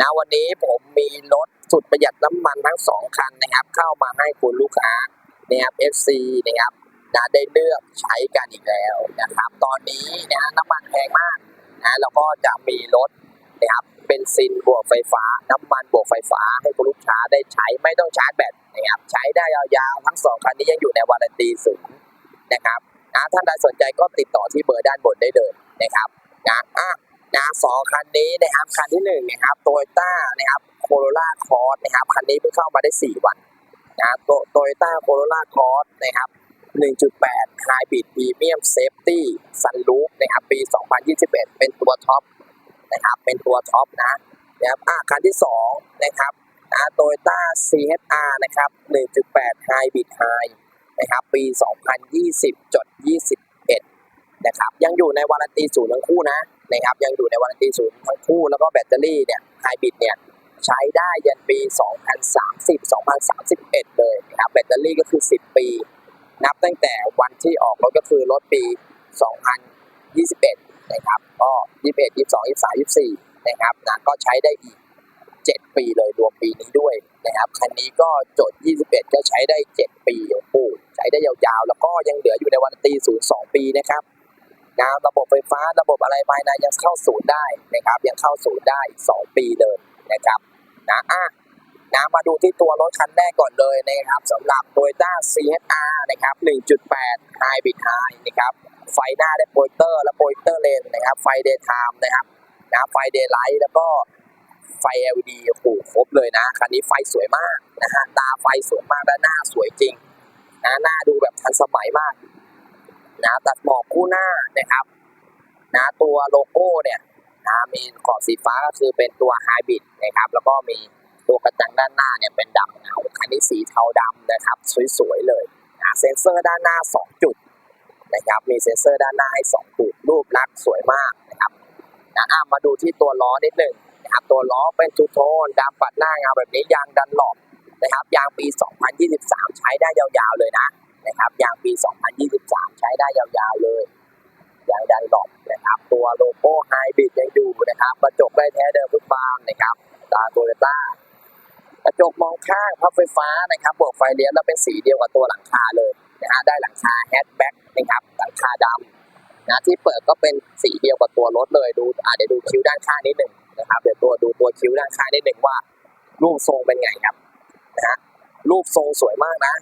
นะวันนี้ผมมีรถสุดประหยัดน้ำมันทั้งสองคันนะครับ เข้ามาให้คุณลูกค้านะครับ FC นะครับนะได้เลือกใช้กันอีกแล้วนะครับ ตอนนี้นะน้ำมันแพงมากนะแล้วก็จะมีรถนะครับเป็นซินบวกไฟฟ้า น้ำมันบวกไฟฟ้าให้คุณลูกค้าได้ใช้ไม่ต้องชาร์จแบตนะครับใช้ได้ยาวๆทั้งสองคันนี้ยังอยู่ในวารันตีสูงนะครับนะท่านใดสนใจก็ติดต่อที่เบอร์ด้านบนได้เลยนะครับนะอะ นะสองคันนี้นะครับคันที่หนึ่งนะครับโตโยต้านะครับโคโรล่าคอร์สนะครับคันนี้เพิ่งเข้ามาได้4วันนะโตโตโยต้าโคโรล่าคอร์สนะครับ1.8 Hybrid Premium Safety Sunroof นะครับปี 2021 เป็นตัวท็อปนะครับเป็นตัวท็อปนะนะครับอะคันที่สองนะครับนะโตโยต้า CHR นะครับ 1.8 Hybrid High นะครับปี 2020.21 นะครับยังอยู่ในวารันตีศูนย์ทั้งคู่นะ นะครับยังอยู่ในวารันตีศูนย์ทั้งคู่แล้วก็แบตเตอรี่เนี่ยไฮบริดเนี่ยใช้ได้ยันปี 2030 2031 เลยนะครับแบตเตอรี่ก็คือ 10 ปี นับตั้งแต่วันที่ออกรถก็คือรถปี 2021 นะครับ ก็ 21 22 23 24 นะครับนะก็ใช้ได้อีก 7 ปีเลยรวมปีนี้ด้วยนะครับคันนี้ก็จด 21 ก็ใช้ได้ 7 ปีโอ้โหใช้ได้ยาวๆ แล้วก็ยังเหลืออยู่ในวันตีศูนย์2ปีนะครับ นะระบบไฟฟ้าระบบอะไรภายในยังเข้าศูนย์ได้นะครับยังเข้าศูนย์ได้อีกสองปีเลยนะครับนะอะนะมาดูที่ตัวรถคันแรกก่อนเลยนะครับสำหรับ Toyota CHR นะครับ 1.8 Hybrid High นะครับไฟหน้าได้โปรเจคเตอร์และโปรเจคเตอร์เลนนะครับไฟ Daytime นะครับนะไฟ Daylight แล้วก็ไฟ LED โอ้โหครบเลยนะคันนี้ไฟสวยมากนะฮะตาไฟสวยมากและหน้าสวยจริงนะหน้าดูแบบทันสมัยมาก นะตัดหมอกคู่หน้านะครับนะตัวโลโก้เนี่ยนะมีขอบสีฟ้าก็คือเป็นตัวไฮบริดนะครับแล้วก็มีตัวกระจังด้านหน้าเนี่ยเป็นดำเงาคันนี้สีเทาดำนะครับสวยๆเลยนะเซ็นเซอร์ด้านหน้า 2 จุดนะครับมีเซ็นเซอร์ด้านหน้าให้ 2 จุดรูปลักษณ์สวยมากนะครับนะอะมาดูที่ตัวล้อนิดหนึ่งนะครับตัวล้อเป็นทูโทนดำปัดหน้าเงาแบบนี้ยางดันหลบนะครับยางปี 2023 ใช้ได้ยาวๆเลยนะ นะครับ ยางปี 2023 ใช้ได้ยาวๆเลยยางดันดอกนะครับ ตัวโลโก้ไฮบริดยังอยู่นะครับกระจกได้แท้เดิมทุกบานนะครับ ตาโตโยต้ากระจกมองข้างพับไฟฟ้านะครับบวกไฟเลี้ยวแล้วเป็นสีเดียวกับตัวหลังคาเลยนะฮะได้หลังคาแฮชแบ็กนะครับหลังคาดำนะที่เปิดก็เป็นสีเดียวกับตัวรถเลยดูอ่าเดี๋ยวดูคิ้วด้านข้างนิดหนึ่งนะครับเดี๋ยวตัวดูตัวคิ้วด้านข้างนิดหนึ่งว่ารูปทรงเป็นไงครับนะฮะรูปทรงสวยมากนะ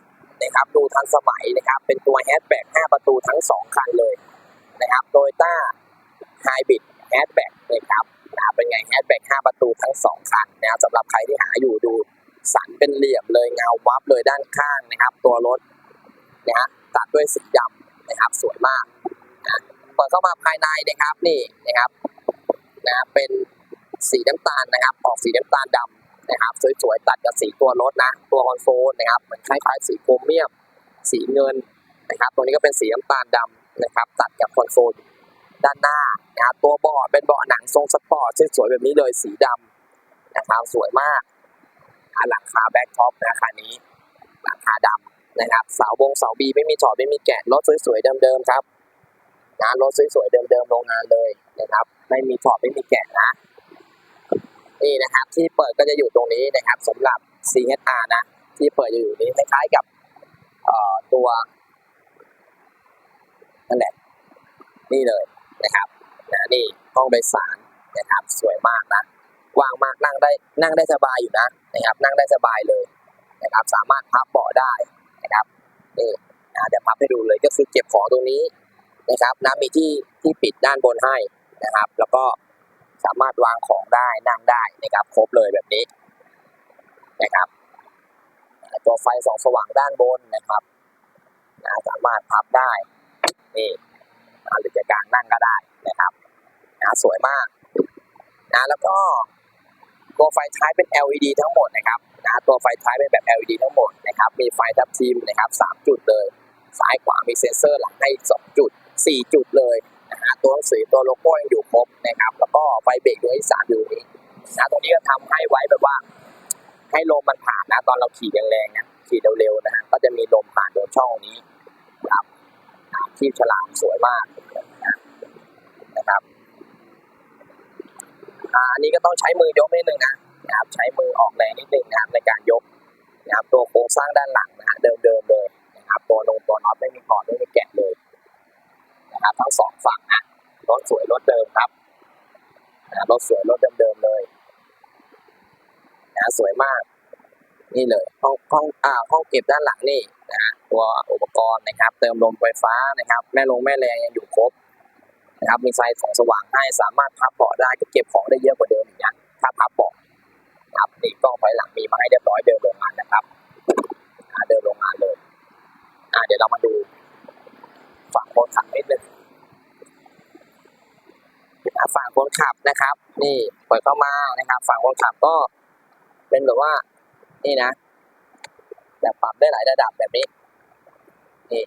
นะครับดูทันสมัยนะครับ เป็นตัวแฮชแบ็ก5ประตูทั้ง 2 คันเลยนะครับโตโยต้าไฮบริดแฮชแบ็กนะครับนะเป็นไงแฮชแบ็ก5ประตูทั้ง 2 คันนะครับสำหรับใครที่หาอยู่ดูสันเป็นเหลี่ยมเลยเงาวับเลยด้านข้างนะครับ ตัวรถนะฮะตัดด้วยสีดำนะครับสวยมากนะเปิดเข้ามาภายในนะครับนี่นะครับนะเป็นสีน้ำตาลนะครับออกสีน้ำตาลดำ นะครับสวยๆตัดกับสีตัวรถนะ ตัวคอนโซลนะครับมันคล้ายๆสีโครเมียม สีเงินนะครับตัวนี้ก็เป็นสีน้ำตาลดำนะครับ ตัดกับคอนโซลด้านหน้านะครับตัวเบาะเป็นเบาะหนังทรงสปอร์ตสวยๆแบบนี้เลยสีดำนะครับสวยมากหลังคาแบ็คท็อปนะคันนี้หลังคาดำนะครับเสาบงเสาบีไม่มีถอดไม่มีแกะรถสวยๆเดิมๆครับนะรถสวยๆเดิมๆโรงงานเลยนะครับ ไม่มีถอดไม่มีแกะนะ นี่นะครับที่เปิดก็จะอยู่ตรงนี้นะครับสำหรับ CHR นะ ที่เปิดจะอยู่นี้คล้ายๆกับตัวนั่นแหละนี่เลยนะครับนะนี่ห้องโดยสารนะครับสวยมากนะกว้างมากนั่งได้นั่งได้สบายอยู่นะนะครับนั่งได้สบายเลยนะครับสามารถพับเบาะได้นะครับนี่นะเดี๋ยวพับให้ดูเลยก็คือเก็บของตรงนี้นะครับนะมีที่ที่ปิดด้านบนให้นะครับ แล้วก็ สามารถวางของได้นั่งได้นะครับครบเลยแบบนี้นะครับตัวไฟสองสว่างด้านบนนะครับนะสามารถพับได้นี่หรือจะกางนั่งก็ได้นะครับนะสวยมากนะแล้วก็ตัวไฟท้ายเป็น LED ทั้งหมดนะครับนะตัวไฟท้ายเป็นแบบ LED ทั้งหมดนะครับ มีไฟทับทิมนะครับสามจุดเลย ซ้ายขวามีเซ็นเซอร์หลังให้อีกสองจุดสี่จุดเลย นะตัวหนังสือตัวโลโก้ยังอยู่ครบนะครับ แล้วก็ไฟเบรกดวงที่สามอยู่นี่นะตรงนี้ก็ทำให้ไว้แบบว่า ให้ลมมันผ่านนะ ตอนเราขี่แรงๆนะขี่เร็วๆนะฮะก็จะมีลมผ่านโดนช่องนี้ครับที่ฉลามสวยมากนะครับอันนี้ก็ต้องใช้มือยกนิดนึงนะนะครับใช้มือออกแรงนิดนึงนะครับในการยกนะครับตัวโครงสร้างด้านหลังนะฮะเดิมๆเลยนะครับตัวนงตัวน็อตไม่มีถอดไม่มีแกะเลย นะครับ ทั้งสองฝั่งนะรถสวยรถเดิมครับนะรถสวยรถเดิมๆเลยนะสวยมาก นี่เลยห้องห้องอ่าห้องเก็บด้านหลังนี่นะตัวอุปกรณ์นะครับ เติมลมไฟฟ้านะครับ แม่ลงแม่แรงยังอยู่ครบนะครับ มีไฟส่องสว่างให้สามารถพับเบาะได้ก็เก็บของได้เยอะกว่าเดิมอีกนะถ้าพับเบาะนะครับนี่กล้องไฟหลังมีมาให้เรียบร้อยเดิมโรงงานนะครับอ่าเดิมโรงงานเลยอ่าเดี๋ยวเรามาดูฝั่งคนขับนิดนึงอ่าฝั่งคน ขับนะครับ นี่เปิดเข้ามานะครับ ฝั่งคนขับก็เป็นแบบว่า นี่นะ แบบปรับได้หลายระดับแบบนี้นี่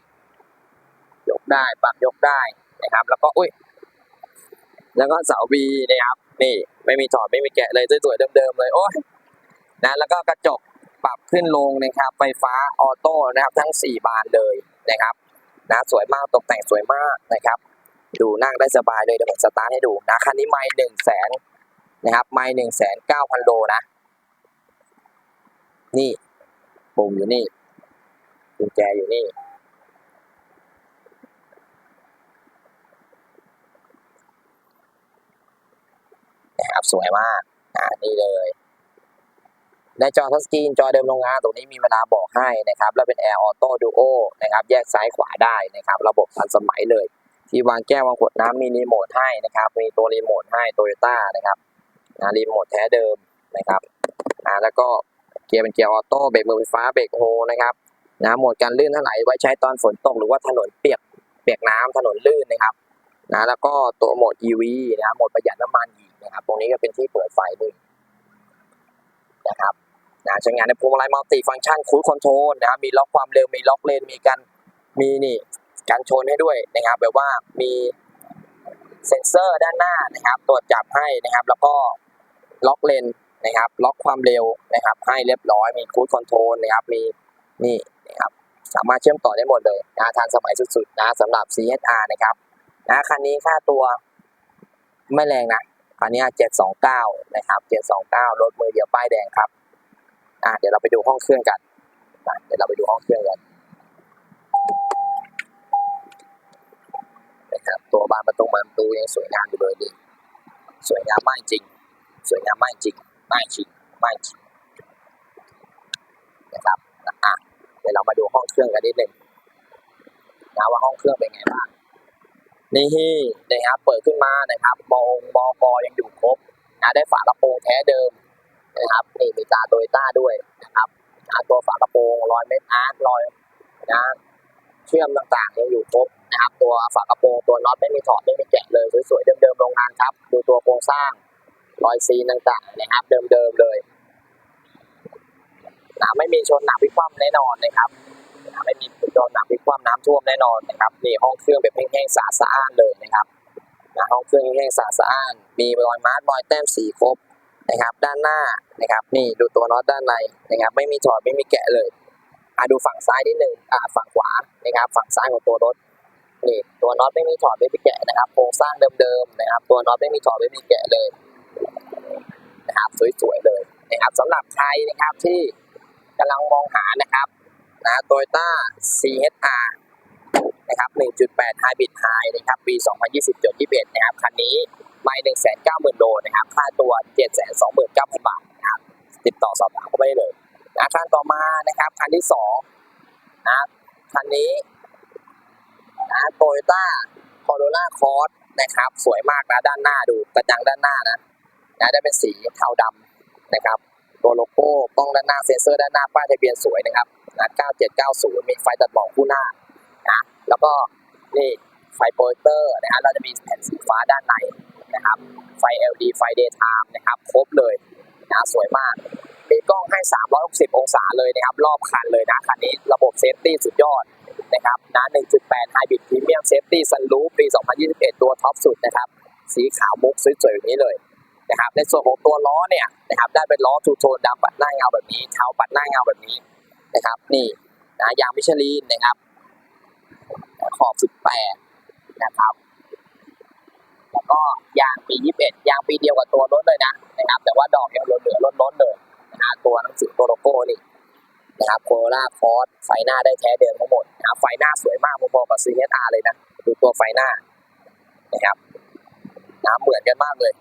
ยกได้ปรับยกได้นะครับ แล้วก็อุ้ยแล้วก็เสาบีนะครับ นี่ ไม่มีถอดไม่มีแกะเลยสวยๆเดิมๆเลยโอ้ยนะแล้วก็กระจกปรับขึ้นลงนะครับ ไฟฟ้าออโต้นะครับ ทั้งสี่บานเลยนะครับนะสวยมากตกแต่งสวยมากนะครับ ดูนั่งได้สบายเลยเดี๋ยวผมสตาร์ทให้ดูนะคันนี้ไม่หนึ่งแสนนะครับไม่หนึ่งแสนเก้าพันโลนะ นี่ปุ่มอยู่นี่กุญแจอยู่นี่ นะครับสวยมากอ่านี่เลยในจอทัชสกรีนจอเดิมโรงงานตรงนี้มีเวลาบอกให้นะครับ แล้วเป็น Air Auto Duo นะครับ แยกซ้ายขวาได้นะครับ ระบบทันสมัยเลย ที่วางแก้ววางขวดน้ำมีรีโมทให้นะครับ มีตัวรีโมทให้โตโยต้านะครับนะรีโมทแท้เดิมนะครับอ่าแล้วก็เกียร์เป็นเกียร์ออโต้เบรกมือไฟฟ้าเบรกโฮนะครับนะโหมดการลื่นถลายไว้ใช้ตอนฝนตกหรือว่าถนนเปียกเปียกน้ำถนนลื่นนะครับนะแล้วก็ตัวโหมด EV นะครับโหมดประหยัดน้ำมันอีกนะครับ ตรงนี้ก็เป็นที่เปิดไฟด้วยนะครับนะใช้งานในพวงมาลัยมัลติฟังก์ชันคูดคอนโทรลนะครับมีล็อกความเร็วมีล็อกเลนมีการมีนี่ การชนให้ด้วยนะครับ แบบว่ามีเซ็นเซอร์ด้านหน้านะครับตรวจจับให้นะครับ แล้วก็ล็อกเลนนะครับ ล็อกความเร็วนะครับ ให้เรียบร้อยมีคูดคอนโทรลนะครับ มีนี่นะครับ สามารถเชื่อมต่อได้หมดเลยนะทันสมัยสุดๆนะสำหรับ CSR นะครับนะคันนี้ค่าตัวไม่แรงนะคันนี้ 729 นะครับ 729 รถมือเดียวป้ายแดงครับอะเดี๋ยวเราไปดูห้องเครื่องกัน เดี๋ยวเราไปดูห้องเครื่องกัน นะครับตัวบานประตูบานประตูยังสวยงามอยู่เลยดีสวยงามมากจริง สวยงามมากจริงมากจริงมากจริงนะครับอะเดี๋ยวเรามาดูห้องเครื่องกันนิดหนึ่งนะว่าห้องเครื่องเป็นไงบ้างนี่นะครับเปิดขึ้นมานะครับมองมอกอยังอยู่ครบนะได้ฝากระโปรงแท้เดิมนะครับนี่มีตาโตโยต้าด้วยนะครับตัวฝากระโปรงรอยเม็ดอาร์ตรอยนะเชื่อมต่างๆยังอยู่ครบ นะครับตัวฝากระโปรงตัวน็อตไม่มีถอดไม่มีแกะเลยสวยๆเดิมๆโรงงานครับ ดูตัวโครงสร้างรอยซีนต่างๆนะครับ เดิมๆเลยนะไม่มีชนหนักพิคว่ำแน่นอนนะครับนะไม่มีโดนหนักพิคว่ำน้ำท่วมแน่นอนนะครับนี่ห้องเครื่องแบบแห้งๆสะอาดเลยนะครับนะห้องเครื่องแห้งๆสะอาดมีรอยมาร์กรอยแต้มสีครบนะครับ ด้านหน้านะครับ นี่ดูตัวน็อตด้านในนะครับ ไม่มีถอดไม่มีแกะเลยอะดูฝั่งซ้ายนิดหนึงอ่าฝั่งขวานะครับ ฝั่งซ้ายของตัวรถ นี่ตัวน็อตไม่มีถอดไม่มีแกะนะครับ โครงสร้างเดิมๆนะครับ ตัวน็อตไม่มีถอดไม่มีแกะเลยนะครับสวยๆเลยนะครับสำหรับใครนะครับที่กำลังมองหานะครับนะโตโยต้า CHR นะครับ 1.8 Hybrid High นะครับ ปี 2020-21 นะครับ คันนี้ไม่190,000 โลนะครับ ค่าตัว 729,000 บาทนะครับ ติดต่อสอบถามเข้าไปได้เลยนะคันต่อมานะครับ คันที่2นะคันนี้ นะโตโยต้า Corolla Cross นะครับ สวยมากนะด้านหน้าดูกระจังด้านหน้านะนะได้เป็นสีเทาดำนะครับ ตัวโลโก้กล้องด้านหน้าเซ็นเซอร์ด้านหน้าป้ายทะเบียนสวยนะครับนะ9790 มีไฟตัดหมอกคู่หน้านะแล้วก็นี่ไฟโปรเจคเตอร์นะฮะเราจะมีแผ่นสีฟ้าด้านในนะครับ ไฟ LED ไฟ daytime นะครับครบเลยนะสวยมาก มีกล้องให้ 360 องศาเลยนะครับ รอบคันเลยนะคันนี้ระบบเซฟตี้สุดยอด นะครับนะ1.8 Hybrid Premium Safety Sunroof ปี 2021 ตัวท็อปสุดนะครับ สีขาวมุกสวยๆอย่างนี้เลยนะครับ ในส่วนของตัวล้อเนี่ยนะครับได้เป็นล้อทูโทนดำปัดหน้าเงาแบบนี้เท้าปัดหน้าเงาแบบนี้นะครับนี่นะยางมิชลินนะครับ ขอบ 18 นะครับ แล้วก็ยางปี 21 ยางปีเดียวกับตัวรถเลยนะนะครับ แต่ว่าดอกยังเหลือๆล้นๆเลยนะฮะตัวหนังสือตัวโลโก้นี่ นะครับโคโรล่าคอร์สไฟหน้าได้แท้เดิมทั้งหมดนะครับไฟหน้าสวยมากพอๆกับ CHR เลยนะดูตัวไฟหน้านะครับน้ำเหมือนกันมากเลย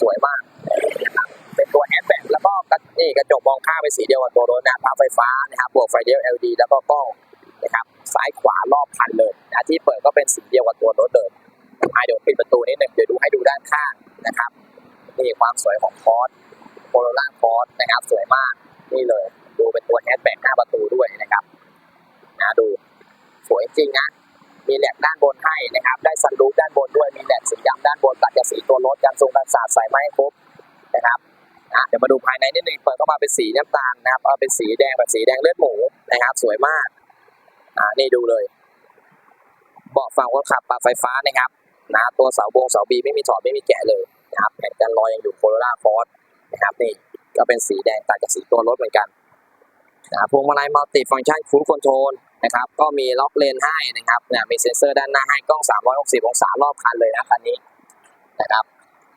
สวยมากนะครับเป็นตัวแอดแบ็แล้วก็นี่กระจกมองข้างเป็นสีเดียวกับตัวรถนะปลั๊กไฟฟ้านะครับบวกไฟเดียว LED แล้วก็กล้องนะครับซ้ายขวารอบคันเลยนะที่เปิดก็เป็นสีเดียวกับตัวรถเลยอะเดี๋ยวปิดประตูนิดหนึ่งเดี๋ยวดูให้ดูด้านข้างนะครับนี่ความสวยของคอร์สโคโรล่าคอร์สนะครับสวยมากนี่เลย ดูเป็นตัวแฮชแบ็กหน้าประตูด้วยนะครับนะดูสวย จริงนะ มีแหลกด้านบนให้นะครับ ได้ซันรูด้านบนด้วย มีแหลกสีดำด้านบนตัดกับสีตัวรถกันทรงกันศาสตร์ใส่ไมาให้ครบนะครับอะเดี๋ยวมาดูภายในนิดนึงเปิดเข้ามาเป็นสีน้ำตาลนะครับ เอาเป็นสีแดงแบบสีแดงเลือดหมูนะครับ สวยมาก อ่า นี่ดูเลย เบาะฝั่งคนขับปรับไฟฟ้านะครับ นะ ตัวเสาบงเสาบีไม่มีถอดไม่มีแกะเลยนะครับแผ่นกันลอยยังอยู่โคโรล่าฟอร์สนะครับ นี่ก็เป็นสีแดงตัดกับสีตัวรถเหมือนกันนะพวงมาลัยมัลติฟังก์ชันคูลคอนโทรล นะครับ ก็มีล็อกเลนให้นะครับเนี่ยมีเซ็นเซอร์ด้านหน้าให้กล้อง 360 องศารอบคันเลยนะคันนี้นะครับ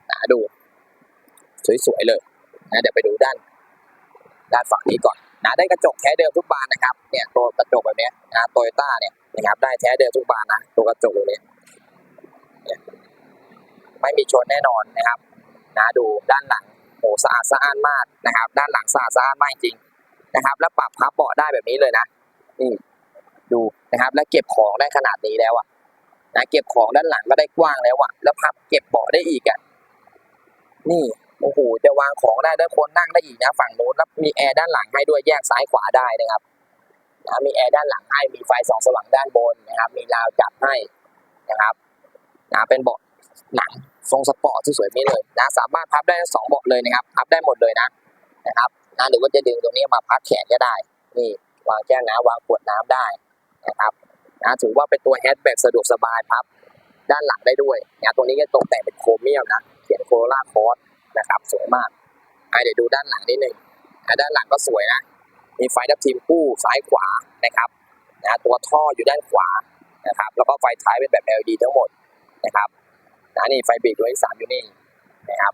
นะดูสวยๆเลยนะเดี๋ยวไปดูด้าน ด้านฝั่งนี้ก่อนนะได้กระจกแท้เดิมทุกบานนะครับเนี่ยตัวกระจกแบบเนี้ยนะโตโยต้าเนี่ยนะครับได้แท้เดิมทุกบานนะตัวกระจกตรงนี้เนี่ยไม่มีชนแน่นอนนะครับนะดูด้านหลังโหสะอาดสะอ้านมากนะครับ ด้านหลังสะอาดสะอ้านมากจริงนะครับ แล้วปรับพับเบาะได้แบบนี้เลยนะ ดูนะครับ แล้วเก็บของได้ขนาดนี้แล้วอะนะเก็บของด้านหลังก็ได้กว้างแล้วอะ แล้วพับเก็บเบาะได้อีกอะนี่โอ้โหจะวางของได้ได้คนนั่งได้อีกนะฝั่งโน้นแล้วมีแอร์ด้านหลังให้ด้วยแยกซ้ายขวาได้นะครับนะมีแอร์ด้านหลังให้มีไฟส่องสว่างด้านบนนะครับ มีราวจับให้นะครับนะเป็นเบาะหนังทรงสปอร์ตที่สวยนี้เลยนะสามารถพับได้สองเบาะเลยนะครับ พับได้หมดเลยนะนะครับนะหรือว่าจะดึงตรงนี้มาพับแขนก็ได้นี่วางแก้วน้ำวางขวดน้ำได้ นะครับนะถือว่าเป็นตัวแฮชแบ็กสะดวกสบายพับ ด้านหลังได้ด้วยนะตรงนี้ก็ตกแต่งเป็นโครเมียมนะ เขียนโคโรล่าคอร์สนะครับ สวยมากเดี๋ยวดูด้านหลังนิดหนึ่งอะด้านหลังก็สวยนะ มีไฟดับทีมคู่ซ้ายขวานะครับนะตัวท่ออยู่ด้านขวานะครับ แล้วก็ไฟท้ายเป็นแบบ LED ทั้งหมดนะครับนะนี่ไฟเบรกตัวที่สามอยู่นี่นะครับ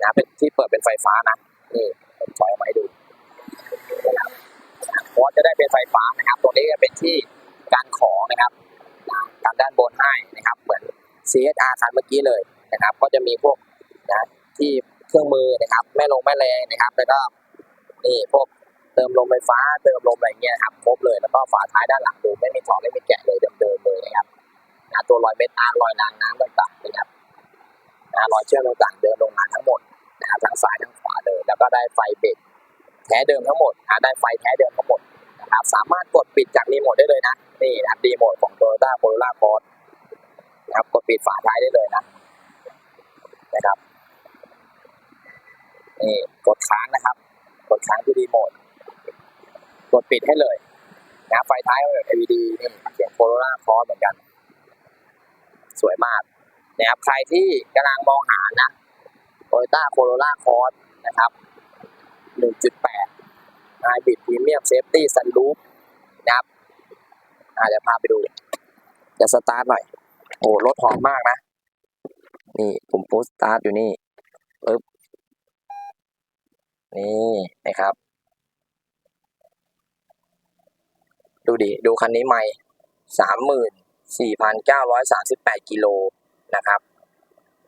นะเป็นที่เปิดเป็นไฟฟ้านะนี่ผมถอยออกมาให้ดู เพราะจะได้เป็นไฟฟ้านะครับ ตรงนี้จะเป็นที่การของนะครับนะการด้านบนให้นะครับ เหมือน CSR คันเมื่อกี้เลยนะครับ ก็จะมีพวกนะที่เครื่องมือนะครับ แม่ลงแม่แรงนะครับ แล้วก็นี่พวกเติมลมไฟฟ้าเติมลมอะไรเงี้ยครับครบเลยแล้วก็ฝาท้ายด้านหลังดูไม่มีถอดไม่มีแกะเลยเดิมๆเลยนะครับนะตัวรอยเม็ดอาร์รอยรางน้ำต่างๆนะครับนะรอยเชื่อมต่างๆเดินลงมาทั้งหมดนะครับทั้งซ้ายทั้งขวาเลยแล้วก็ได้ไฟเบรก แท้เดิมทั้งหมดอ่าได้ไฟแท้เดิมทั้งหมดนะครับสามารถกดปิดจากรีโมทได้เลยนะนี่นะครับรีโมทของ Toyota Corolla Cross นะครับกดปิดฝาท้ายได้เลยนะนะครับนี่กดค้างนะครับ กดค้างที่รีโมทกดปิดให้เลยนะไฟท้ายแบบ LED นี่เขียน Corolla Cross เหมือนกัน สวยมากนะครับใครที่กำลังมองหานะ Toyota Corolla Cross นะครับ 1.8 Hybrid Premium Safety Sunroof นะครับอ่าเดี๋ยวพาไปดูจะสตาร์ทหน่อย โอ้รถหอมมากนะ นี่ผมโพสต์สตาร์ทอยู่นี่ปึ๊บนี่นะครับ ดูดิ ดูคันนี้ไม่สามหมื่นสี่พันเก้าร้อยสามสิบแปดกิโลนะครับ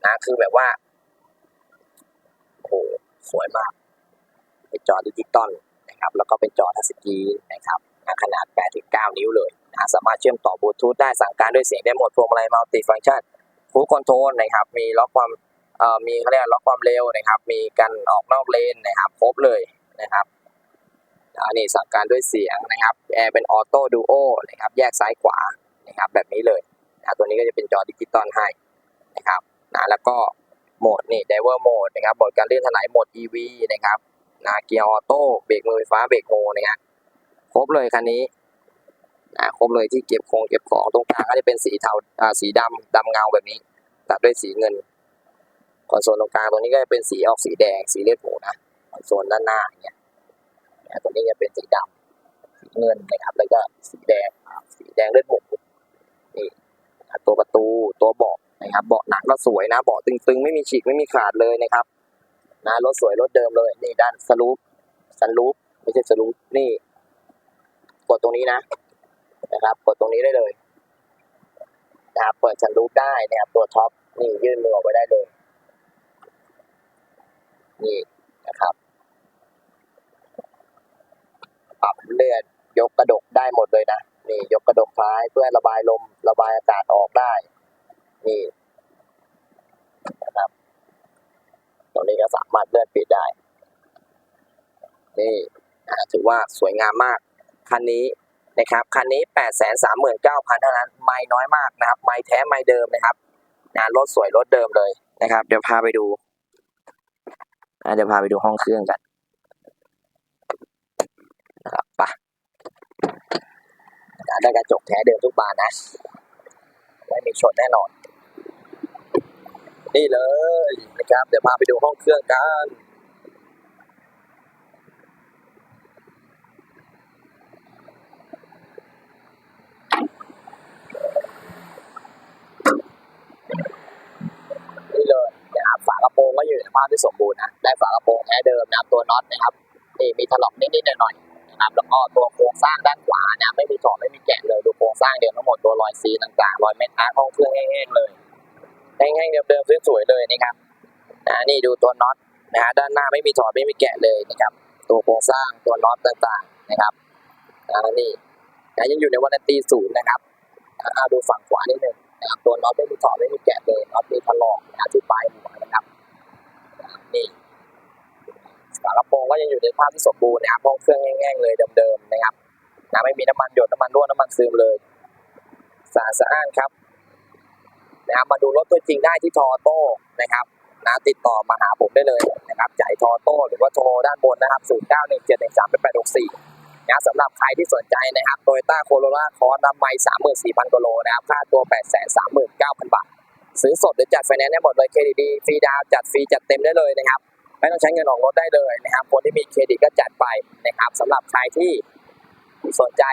นะ คือแบบว่า โอ้โห สวยมาก เป็นจอดิจิตอลนะครับแล้วก็เป็นจอทัชสกรีนนะครับอ่าขนาด 8-9 นิ้วเลยนะสามารถเชื่อมต่อบลูทูธได้สั่งการด้วยเสียงได้หมดพวงมาลัยมัลติฟังก์ชันฟูคอนโทรลนะครับมีล็อกความเอ่อมีเขาเรียกล็อกความเร็วนะครับมีการออกนอกเลนนะครับครบเลยนะครับอันนี้สั่งการด้วยเสียงนะครับแอร์เป็นออโต้ดูโอนะครับแยกซ้ายขวานะครับแบบนี้เลยนะตัวนี้ก็จะเป็นจอดิจิตอลให้นะครับนะแล้วก็โหมดนี่ Driver Mode นะครับโหมดการเลื่อนถลายโหมด EV นะครับ นะเกียร์ออโต้เบรกมือไฟฟ้าเบรกโฮนะฮะครบเลยคันนี้นะครบเลยที่เก็บของเก็บของตรงกลางก็จะเป็นสีเทาอ่าสีดำดำเงาแบบนี้ ตัดด้วยสีเงินคอนโซลตรงกลางตรงนี้ก็จะเป็นสีออกสีแดงสีเลือดหมูนะคอนโซลด้านหน้าอย่างเงี้ยตรงนี้จะเป็นสีดำสีเงินนะครับ แล้วก็สีแดงสีแดงเลือดหมูนี่ตัวประตูตัวเบาะนะครับ เบาะหนังก็สวยนะ เบาะตึงๆ ไม่มีฉีกไม่มีขาดเลยนะครับ นะรถสวยรถเดิมเลย นี่ด้านสลูปสันลูปไม่ใช่สลูปนี่ กดตรงนี้นะนะครับ กดตรงนี้ได้เลยนะครับเปิดสันลูปได้นะครับตัวท็อปนี่ยื่นมือออกไปได้เลย นี่นะครับปรับเลื่อนยกกระดกได้หมดเลยนะนี่ยกกระดกท้ายเพื่อระบายลม ระบายอากาศออกได้ นี่นะครับ ตรงนี้ก็สามารถเลื่อนปิดได้ นี่ถือว่าสวยงามมาก คันนี้นะครับ คันนี้แปดแสนสามหมื่นเก้าพันเท่านั้น ไม่น้อยมากนะครับ ไม่แท้ไม่เดิมนะครับนะรถสวยรถเดิมเลยนะครับ เดี๋ยวพาไปดูเดี๋ยวพาไปดูห้องเครื่องกันนะครับไปะได้กระจกแท้เดิมทุกบานนะ ไม่มีชนแน่นอน นี่เลยนะครับ เดี๋ยวพาไปดูห้องเครื่องกันนี่เลยนะครับฝากระโปรงก็อยู่ในสภาพที่สมบูรณ์นะได้ฝากระโปรงแท้เดิมนะครับตัวน็อตนะครับนี่มีถลอกนิดๆหน่อยๆนะครับแล้วก็ตัวโครงสร้างด้านขวานะไม่มีถอดไม่มีแกะเลยดูโครงสร้างเดิมทั้งหมดตัวรอยซีต่างๆรอยเม็ดอาร์ห้องเครื่องแห้งๆเลย แห้งๆเดิมๆสวยๆเลยนะครับนะนี่ดูตัวน็อตนะฮะด้านหน้าไม่มีถอดไม่มีแกะเลยนะครับ ตัวโครงสร้างตัวน็อตต่างๆนะครับอ่านี่นะยังอยู่ในวันตีศูนย์นะครับอ่าดูฝั่งขวานิดนึงนะครับตัวน็อตไม่มีถอดไม่มีแกะเลยน็อตมีถลอกนะที่ปลายหัวนะครับนี่ฝากระโปรงก็ยังอยู่ในสภาพที่สมบูรณ์นะครับห้องเครื่องแห้งๆเลยเดิมๆนะครับนะไม่มีน้ำมันหยดน้ำมันรั่วน้ำมันซึมเลยสะอาดสะอ้านครับ นะครับมาดูรถตัวจริงได้ที่ทอโต้นะครับนะติดต่อมาหาผมได้เลยนะครับจ่ายทอโต้หรือว่าโทรด้านบนนะครับ 0 9 1 7 1 3 8 6 4นะสำหรับใครที่สนใจนะครับโตโยต้าโคโรล่าคอร์น้ำไม่สามหมื่นสี่พันกิโลนะครับค่าตัวแปดแสนสามหมื่นเก้าพันบาท ซื้อสดหรือจัดไฟแนนซ์ได้หมดเลยเครดิตดีฟรีดาวจัดฟรีจัดเต็มได้เลยนะครับไม่ต้องใช้เงินออกรถได้เลยนะครับคนที่มีเครดิตก็จัดไปนะครับสำหรับใครที่สนใจ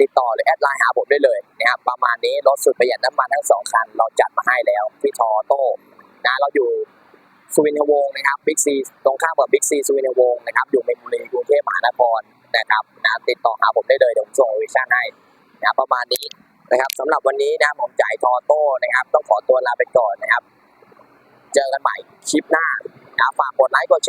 ติดต่อหรือแอดไลน์หาผมได้เลยนะครับประมาณนี้รถสุดประหยัดน้ำมันทั้งสองคัน เราจัดมาให้แล้วที่ทอโต้นะเราอยู่สุวินทวงศ์นะครับบิ๊กซีตรงข้ามกับบิ๊กซีสุวินทวงศ์นะครับอยู่เมนบุรีกรุงเทพมหานครนะครับนะติดต่อหาผมได้เลยเดี๋ยวผมส่งวิชั่นให้นะประมาณนี้นะครับสำหรับวันนี้นะผมจ่ายทอโต้นะครับ ต้องขอตัวลาไปก่อนนะครับ เจอกันใหม่คลิปหน้านะฝากกดไลค์กดแชร์